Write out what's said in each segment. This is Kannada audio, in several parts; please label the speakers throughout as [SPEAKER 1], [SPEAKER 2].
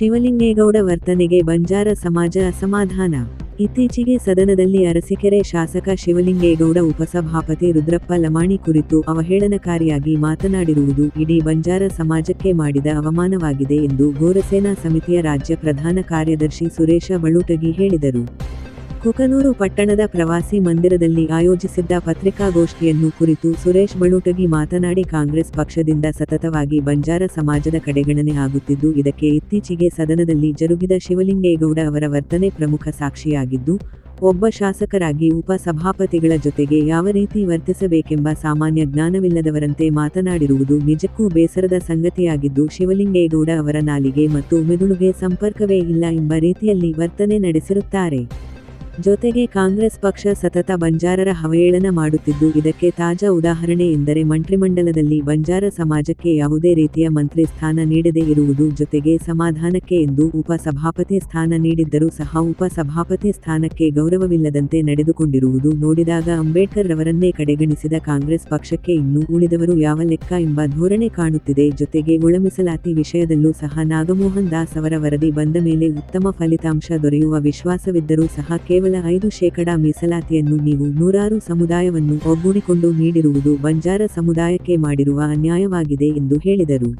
[SPEAKER 1] ಶಿವಲಿಂಗೇಗೌಡ ವರ್ತನೆಗೆ ಬಂಜಾರ ಸಮಾಜ ಅಸಮಾಧಾನ. ಇತ್ತೀಚೆಗೆ ಸದನದಲ್ಲಿ ಅರಸಿಕೆರೆ ಶಾಸಕ ಶಿವಲಿಂಗೇಗೌಡ ಉಪಸಭಾಪತಿ ರುದ್ರಪ್ಪ ಲಮಾಣಿ ಕುರಿತು ಅವಹೇಳನಕಾರಿಯಾಗಿ ಮಾತನಾಡಿರುವುದು ಇಡೀ ಬಂಜಾರ ಸಮಾಜಕ್ಕೆ ಮಾಡಿದ ಅವಮಾನವಾಗಿದೆ ಎಂದು ಗೋರಸೇನಾ ಸಮಿತಿಯ ರಾಜ್ಯ ಪ್ರಧಾನ ಕಾರ್ಯದರ್ಶಿ ಸುರೇಶ ಬಳುಟಗಿ ಹೇಳಿದರು. ಕುಕನೂರು ಪಟ್ಟಣದ ಪ್ರವಾಸಿ ಮಂದಿರದಲ್ಲಿ ಆಯೋಜಿಸಿದ್ದ ಪತ್ರಿಕಾಗೋಷ್ಠಿಯನ್ನು ಕುರಿತು ಸುರೇಶ್ ಬಳುಟಗಿ ಮಾತನಾಡಿ ಕಾಂಗ್ರೆಸ್ ಪಕ್ಷದಿಂದ ಸತತವಾಗಿ ಬಂಜಾರ ಸಮಾಜದ ಕಡೆಗಣನೆ ಆಗುತ್ತಿದ್ದು, ಇದಕ್ಕೆ ಇತ್ತೀಚೆಗೆ ಸದನದಲ್ಲಿ ಜರುಗಿದ ಶಿವಲಿಂಗೇಗೌಡ ಅವರ ವರ್ತನೆ ಪ್ರಮುಖ ಸಾಕ್ಷಿಯಾಗಿದ್ದು, ಒಬ್ಬ ಶಾಸಕರಾಗಿ ಉಪ ಸಭಾಪತಿಗಳ ಜೊತೆಗೆ ಯಾವ ರೀತಿ ವರ್ತಿಸಬೇಕೆಂಬ ಸಾಮಾನ್ಯ ಜ್ಞಾನವಿಲ್ಲದವರಂತೆ ಮಾತನಾಡಿರುವುದು ನಿಜಕ್ಕೂ ಬೇಸರದ ಸಂಗತಿಯಾಗಿದ್ದು, ಶಿವಲಿಂಗೇಗೌಡ ಅವರ ನಾಲಿಗೆ ಮತ್ತು ಮೆದುಳುಗೆ ಸಂಪರ್ಕವೇ ಇಲ್ಲ ಎಂಬ ರೀತಿಯಲ್ಲಿ ವರ್ತನೆ ನಡೆಸಿರುತ್ತಾರೆ. ಜೊತೆಗೆ ಕಾಂಗ್ರೆಸ್ ಪಕ್ಷ ಸತತ ಬಂಜಾರರ ಹವೇಳನ ಮಾಡುತ್ತಿದ್ದು, ಇದಕ್ಕೆ ತಾಜಾ ಉದಾಹರಣೆ ಎಂದರೆ ಮಂತ್ರಿಮಂಡಲದಲ್ಲಿ ಬಂಜಾರ ಸಮಾಜಕ್ಕೆ ಯಾವುದೇ ರೀತಿಯ ಮಂತ್ರಿ ಸ್ಥಾನ ನೀಡದೇ ಇರುವುದು ಜೊತೆಗೆ ಸಮಾಧಾನಕ್ಕೆ ಎಂದು ಉಪಸಭಾಪತಿ ಸ್ಥಾನ ನೀಡಿದ್ದರೂ ಸಹ ಉಪಸಭಾಪತಿ ಸ್ಥಾನಕ್ಕೆ ಗೌರವವಿಲ್ಲದಂತೆ ನಡೆದುಕೊಂಡಿರುವುದು ನೋಡಿದಾಗ ಅಂಬೇಡ್ಕರ್ ರವರನ್ನೇ ಕಡೆಗಣಿಸಿದ ಕಾಂಗ್ರೆಸ್ ಪಕ್ಷಕ್ಕೆ ಇನ್ನೂ ಉಳಿದವರು ಯಾವ ಲೆಕ್ಕ ಎಂಬ ಧೋರಣೆ ಕಾಣುತ್ತಿದೆ ಜೊತೆಗೆ ಒಳಮೀಸಲಾತಿ ವಿಷಯದಲ್ಲೂ ಸಹ ನಾಗಮೋಹನ್ ದಾಸ್ ಅವರ ವರದಿ ಬಂದ ಮೇಲೆ ಉತ್ತಮ ಫಲಿತಾಂಶ ದೊರೆಯುವ ವಿಶ್ವಾಸವಿದ್ದರೂ ಸಹ ಕೇವಲ ಐದು ಶೇಕಡಾ ಮೀಸಲಾತಿಯನ್ನು ನೀವು ನೂರಾರು ಸಮುದಾಯವನ್ನು ಒಗ್ಗೂಡಿಕೊಂಡು ನೀಡಿರುವುದು ಬಂಜಾರ ಸಮುದಾಯಕ್ಕೆ ಮಾಡಿರುವ ಅನ್ಯಾಯವಾಗಿದೆ ಎಂದು ಹೇಳಿದರು.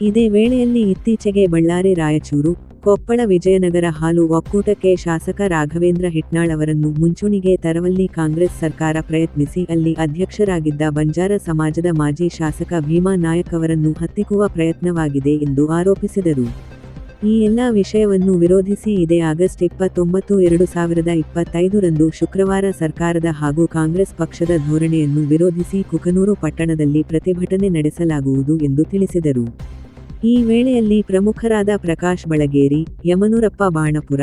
[SPEAKER 1] ಇದೇ ವೇಳೆಯಲ್ಲಿ ಇತ್ತೀಚೆಗೆ ಬಳ್ಳಾರಿ ರಾಯಚೂರು, ಕೊಪ್ಪಳ ವಿಜಯನಗರ ಹಾಲು ಒಕ್ಕೂಟಕ್ಕೆ ಶಾಸಕ ರಾಘವೇಂದ್ರ ಹಿಟ್ನಾಳ್ ಅವರನ್ನು ಮುಂಚೂಣಿಗೆ ತರವಲ್ಲಿ ಕಾಂಗ್ರೆಸ್ ಸರ್ಕಾರ ಪ್ರಯತ್ನಿಸಿ ಅಲ್ಲಿ ಅಧ್ಯಕ್ಷರಾಗಿದ್ದ ಬಂಜಾರ ಸಮಾಜದ ಮಾಜಿ ಶಾಸಕ ಭೀಮಾ ನಾಯಕ್ ಅವರನ್ನು ಹತ್ತಿಕ್ಕುವ ಪ್ರಯತ್ನವಾಗಿದೆ ಎಂದು ಆರೋಪಿಸಿದರು. ಈ ಎಲ್ಲ ವಿಷಯವನ್ನು ವಿರೋಧಿಸಿ ಇದೇ ಆಗಸ್ಟ್ ಇಪ್ಪತ್ತೊಂಬತ್ತು, ಎರಡು ಸಾವಿರದ ಇಪ್ಪತ್ತೈದರಂದು ಶುಕ್ರವಾರ ಸರ್ಕಾರದ ಹಾಗೂ ಕಾಂಗ್ರೆಸ್ ಪಕ್ಷದ ಧೋರಣೆಯನ್ನು ವಿರೋಧಿಸಿ ಕುಕನೂರು ಪಟ್ಟಣದಲ್ಲಿ ಪ್ರತಿಭಟನೆ ನಡೆಸಲಾಗುವುದು ಎಂದು ತಿಳಿಸಿದರು. ಈ ವೇಳೆಯಲ್ಲಿ ಪ್ರಮುಖರಾದ ಪ್ರಕಾಶ್ ಬಳಗೇರಿ, ಯಮನೂರಪ್ಪ ಬಾಣಪುರ,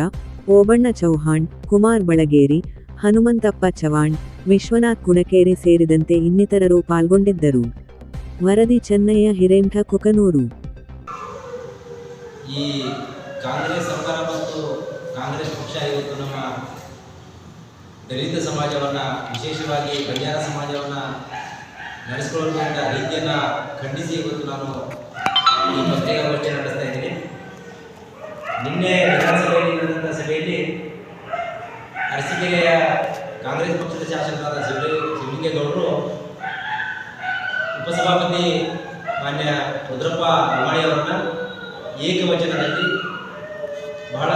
[SPEAKER 1] ಓಬಣ್ಣ ಚೌಹಾಣ್, ಕುಮಾರ್ ಬಳಗೇರಿ, ಹನುಮಂತಪ್ಪ ಚವಾಣ್ ವಿಶ್ವನಾಥ್ ಕುಣಕೇರಿ ಸೇರಿದಂತೆ ಇನ್ನಿತರರು ಪಾಲ್ಗೊಂಡಿದ್ದರು. ವರದಿ ಚೆನ್ನಯ್ಯ ಹಿರೇಂಠ ಕುಕನೂರು.
[SPEAKER 2] ಈ ಕಾಂಗ್ರೆಸ್ ಸರ್ಕಾರ ಮತ್ತು ಕಾಂಗ್ರೆಸ್ ಪಕ್ಷ ಇವತ್ತು ನಮ್ಮ ದಲಿತ ಸಮಾಜವನ್ನು, ವಿಶೇಷವಾಗಿ ಬಂಜಾರ ಸಮಾಜವನ್ನು ನಡೆಸಿಕೊಳ್ಳುವಂಥ ರೀತಿಯನ್ನು ಖಂಡಿಸಿ ಇವತ್ತು ನಾನು ಈ ಪತ್ರಿಕಾಗೋಷ್ಠಿ ನಡೆಸ್ತಾ ಇದ್ದೀನಿ. ನಿನ್ನೆ ವಿಧಾನಸಭೆಯಲ್ಲಿ ನಡೆದಂಥ ಸಭೆಯಲ್ಲಿ ಅರಸೀಕೆರೆಯ ಕಾಂಗ್ರೆಸ್ ಪಕ್ಷದ ಶಾಸಕರಾದ ಶಿವಲಿ ಶಿವಲಿಂಗೇಗೌಡರು ಉಪಸಭಾಪತಿ ಮಾನ್ಯ ರುದ್ರಪ್ಪ ಅವರನ್ನ ಏಕವಚನದಲ್ಲಿ ಬಹಳ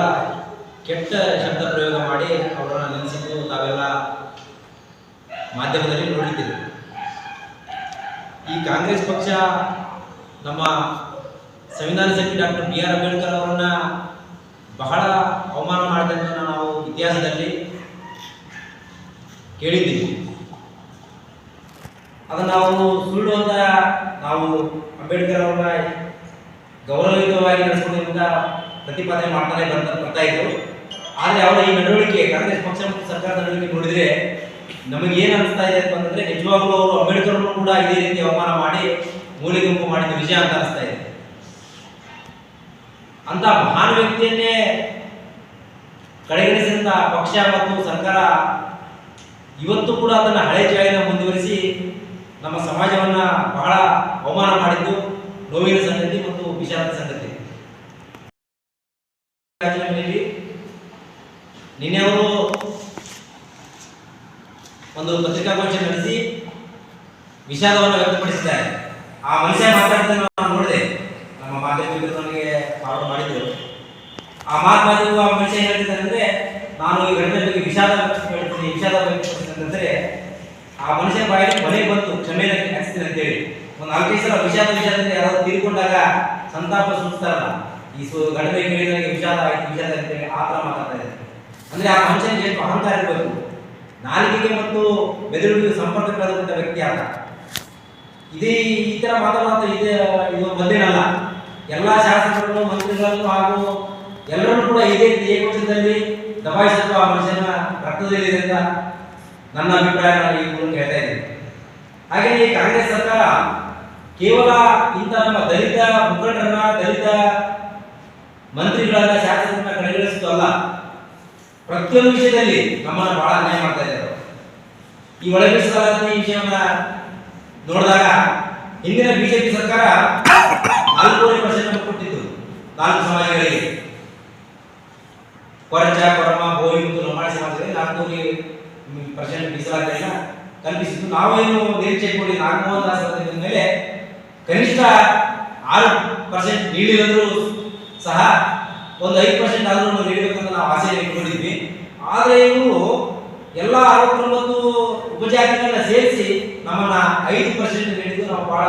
[SPEAKER 2] ಕೆಟ್ಟ ಶಬ್ದ ಪ್ರಯೋಗ ಮಾಡಿ ಅವರನ್ನು ನಿಲ್ಲಿಸಿದ್ದು ತಾವೆಲ್ಲ ಮಾಧ್ಯಮದಲ್ಲಿ ನೋಡಿದ್ದೀರಿ. ಈ ಕಾಂಗ್ರೆಸ್ ಪಕ್ಷ ನಮ್ಮ ಸಂವಿಧಾನ ಸಚಿವ ಡಾಕ್ಟರ್ ಬಿ ಆರ್ ಅಂಬೇಡ್ಕರ್ ಅವರನ್ನ ಬಹಳ ಅವಮಾನ ಮಾಡಿದಂತ ನಾವು ಇತಿಹಾಸದಲ್ಲಿ ಕೇಳಿದ್ದೀವಿ. ಅದನ್ನು ನಾವು ಸುಳ್ಳು ಅಂತ ನಾವು ಅಂಬೇಡ್ಕರ್ ಅವರನ್ನ ಗೌರವಯುತವಾಗಿ ನಡೆಸಿಕೊಂಡಿರುವಂತಹ ಪ್ರತಿಪಾದನೆ ಮಾಡ್ತಾನೆ ಬಂದ ಬರ್ತಾ ಇದ್ರು. ಆದರೆ ಅವರ ಈ ನಡವಳಿಕೆ ಕಾಂಗ್ರೆಸ್ ಪಕ್ಷ ಮತ್ತು ಸರ್ಕಾರದ ನಡವಳಿಕೆ ನೋಡಿದ್ರೆ ನಮಗೆ ಏನು ಅನಿಸ್ತಾ ಇದೆ ಅಂತಂದ್ರೆ ನಿಜವಾಗ್ಲೂ ಅವರು ಅಂಬೇಡ್ಕರ್ ಕೂಡ ಇದೇ ರೀತಿ ಅವಮಾನ ಮಾಡಿ ಮೂಲೆ ಗುಂಪು ಮಾಡಿದ ವಿಜಯ ಅಂತ ಅನಿಸ್ತಾ ಇದೆ. ಅಂತ ಮಹಾನ್ ವ್ಯಕ್ತಿಯನ್ನೇ ಕಡೆಗಣಿಸಿದಂತ ಪಕ್ಷ ಮತ್ತು ಸರ್ಕಾರ ಇವತ್ತು ಕೂಡ ಅದನ್ನ ಹಳೆ ಜಾಯಿನ ಮುಂದುವರಿಸಿ ನಮ್ಮ ಸಮಾಜವನ್ನ ಬಹಳ ಅವಮಾನ ಮಾಡಿದ್ದು ನೋವಿನ ಸಂಗತಿ ವಿಷಾದದ ಸಂಗತಿ. ನಿನ್ನೆ ಅವರು ಒಂದು ಪತ್ರಿಕಾಗೋಷ್ಠಿ ನಡೆಸಿ ವಿಷಾದವನ್ನು ವ್ಯಕ್ತಪಡಿಸಿದ್ದಾರೆ. ಆ ಮನುಷ್ಯ ಮಾತಾಡ್ತಾನೆ ನಾನು ನೋಡಿದೆ. ನಮ್ಮ ಮಾಧ್ಯಮ ಫಾಲೋ ಮಾಡಿದ್ರು. ಆ ಮಾತು ಮಾತಿಗೂ ಆ ಮನುಷ್ಯ ಏನ್ ಅಂದ್ರೆ, ನಾನು ಈ ಘಟನೆ ಬಗ್ಗೆ ವಿಷಾದ ವ್ಯಕ್ತಪಡಿಸ್ತೀನಿ ವಿಷಾದ ವ್ಯಕ್ತಪಡಿಸ್ತೀನಿ ಆ ಮನುಷ್ಯ ಬಾಯಿ ಮನೆಗೆ ಬಂತು ಕ್ಷಮೆ ಹಾಕ್ಸ್ತೀನಿ ಅಂತೇಳಿ. ಒಂದು ನಾಲ್ಕೈದು ಸಲ ವಿಷಾದ ವಿಷಾದದಿಂದ ಯಾರಾದ್ರೂ ತೀರ್ಕೊಂಡಾಗ ಸಂತಾಪ ಸೂಚಿಸ್ತಾರಲ್ಲ ಈ ಸು ಘಟನೆ ಕೇಳಿದಾಗ ವಿಷಾದ ಆಯ್ತು ಅಂತೇಳಿ ಆ ಥರ ಮಾತಾಡ್ತಾ ಇದ್ದಾರೆ. ಅಂದರೆ ಆ ಮನುಷ್ಯನಿಗೆ ಎಷ್ಟು ಅಹಂಕಾರ ಇರಬೇಕು ನಾಲಿಗೆಗೆ ಮತ್ತು ಬೆದರುಗಳಿಗೆ ಸಂಪರ್ಕ ಕಳೆದಂಥ ವ್ಯಕ್ತಿ ಆತ ಇದೇ ಈ ಥರ ಮಾತಾಡುವಂಥ ಇದೆ, ಇದು ಬಂದೇನಲ್ಲ ಎಲ್ಲ ಶಾಸಕರನ್ನು ಮಂತ್ರಿಗಳನ್ನು ಹಾಗೂ ಎಲ್ಲರೂ ಕೂಡ ಇದೇ ರೀತಿ ಏಕವಚನದಲ್ಲಿ ದಬಾಯಿಸಿದ್ರು ಆ ಮನುಷ್ಯನ ರಕ್ತದಲ್ಲಿ ಅಂತ ನನ್ನ ಅಭಿಪ್ರಾಯ ನಾನು ಈ ಮೂಲಕ ಹೇಳ್ತಾ ಇದ್ದೀನಿ. ಹಾಗೆಯೇ ಕಾಂಗ್ರೆಸ್ ಸರ್ಕಾರ ಕೇವಲ ಇಂಥ ನಮ್ಮ ದಲಿತ ಮುಖಂಡರನ್ನ, ದಲಿತ ಮಂತ್ರಿಗಳನ್ನ, ಶಾಸಕರನ್ನ ಕಡೆಗಣಿಸಿದ್ದು ಅಲ್ಲ. ಪ್ರತಿಯೊಂದು ವಿಷಯದಲ್ಲಿ ನಮ್ಮನ್ನು ಬಹಳ ಅನ್ಯಾಯ ಮಾಡ್ತಾ ಇದ್ದಾರೆ ಈ ಒಳ ಈ ವಿಷಯವನ್ನ ನೋಡಿದಾಗ ಹಿಂದಿನ ಬಿಜೆಪಿ ಸರ್ಕಾರ ನಾಲ್ಕೂವರೆ ಪರ್ಸೆಂಟ್ ಕೊಟ್ಟಿದ್ದು ನಾಲ್ಕು ಸಮಾಜಗಳಿಗೆ. ಕೊರಚ, ಕೊರಮ, ಬೋಯಿ ಮತ್ತು ಲಂಬಾಣಿ ಸಮಾಜದಲ್ಲಿ ನಾಲ್ಕೂವರೆ ಪರ್ಸೆಂಟ್ ಮೀಸಲಾತಿಯನ್ನು ಕಲ್ಪಿಸಿದ್ದು. ನಾವೇನು ನಿರೀಕ್ಷೆ ಕೊಡಿ ನಾಗಮೋಹನ್ ದಾಸ್ ಮೇಲೆ ಕನಿಷ್ಠ ಆರು ಪರ್ಸೆಂಟ್ ನೀಡಿದ್ರು ಸಹ ಒಂದು ಐದು ಪರ್ಸೆಂಟ್ ಆದರೂ ನೀಡಬೇಕಂತ ನಾವು ಆಸೆ ಇಟ್ಕೊಂಡಿದ್ವಿ. ಆದರೆ ಇವರು ಎಲ್ಲ ಅರವತ್ತೊಂಬತ್ತು ಉಪಜಾತಿಗಳನ್ನ ಸೇರಿಸಿ ನಮ್ಮನ್ನ ಐದು ಪರ್ಸೆಂಟ್ ನೀಡಿದ್ದು ನಾವು ಬಹಳ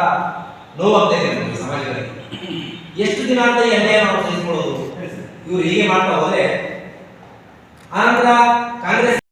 [SPEAKER 2] ನೋವಾಗ್ತಾ ಇದೆ ನಮಗೆ ಸಮಾಜಗಳಿಗೆ ಎಷ್ಟು ದಿನ ಅಂತ ಅನ್ಯಾಯ ನಾವು ಸಹಿಸಿಕೊಳ್ಳೋದು? ಇವ್ರು ಹೀಗೆ ಮಾಡ್ತಾ ಹೋದ್ರೆ ಆನಂತರ